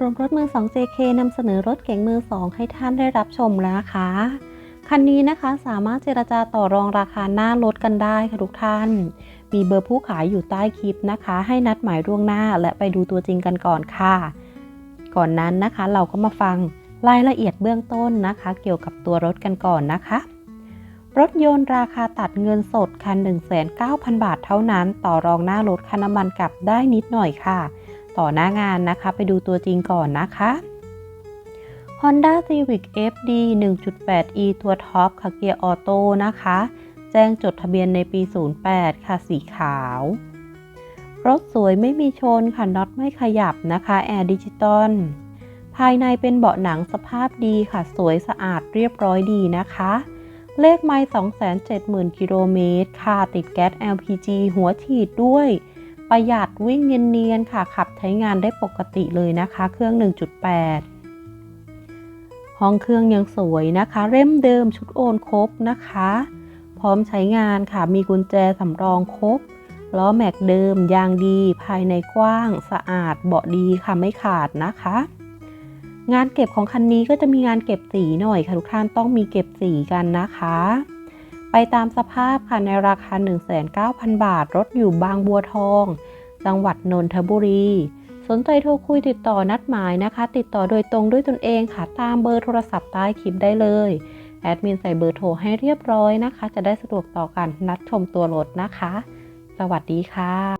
รวมรถมือ 2 JK นำเสนอรถเก๋งมือ 2 ให้ท่านได้รับชมแล้วนะคะ คันนี้นะคะสามารถเจรจาต่อรองราคาหน้ารถกันได้ค่ะทุกท่าน มีเบอร์ผู้ขายอยู่ใต้คลิปนะคะ ให้นัดหมายล่วงหน้าและไปดูตัวจริงกันก่อนค่ะ ก่อนนั้นนะคะเราก็มาฟังรายละเอียดเบื้องต้นนะคะ เกี่ยวกับตัวรถกันก่อนนะคะ รถยนต์ราคาตัดเงินสดคัน 1,900บาทเท่านั้น ต่อรองหน้ารถคันน้ำมันกลับได้นิดหน่อยค่ะ ต่อหน้างานนะคะ ไปดูตัวจริงก่อนนะคะ Honda Civic FD 1.8e ตัวท็อปค่ะเกียร์ออโต้นะคะ แจ้งจดทะเบียนในปี 08 ค่ะสีขาว รถสวยไม่มีชนค่ะน็อตไม่ขยับนะคะแอร์ดิจิตอลภายในเป็นเบาะหนังสภาพดีค่ะ สวยสะอาดเรียบร้อยดีนะคะ เลขไมล์270,000 กิโลเมตรค่ะ ติดแก๊ส LPG หัวฉีดด้วย ประหยัดวิ่งเนียนๆค่ะ ขับใช้งานได้ปกติเลยนะคะ เครื่อง 1.8 ห้องเครื่องยังสวยนะคะ เล่มเดิมชุดโอนครบนะคะ พร้อมใช้งานค่ะ มีกุญแจสำรองครบล้อแม็กเดิม ยางดี ภายในกว้าง สะอาด เบาะดีค่ะไม่ขาดนะคะ งานเก็บของคันนี้ก็จะมีงานเก็บสีหน่อยค่ะทุกท่านต้องมีเก็บสีกันนะคะ ไปตามสภาพค่ะในราคา 19,000 บาท รถอยู่บางบัวทอง จังหวัดนนทบุรี สนใจโทรคุยติดต่อนัดหมายนะคะ ติดต่อโดยตรงด้วยตนเองค่ะ ตามเบอร์โทรศัพท์ใต้คลิปได้เลย แอดมินใส่เบอร์โทรให้เรียบร้อยนะคะ จะได้สะดวกต่อการนัดชมตัวรถนะคะ สวัสดีค่ะ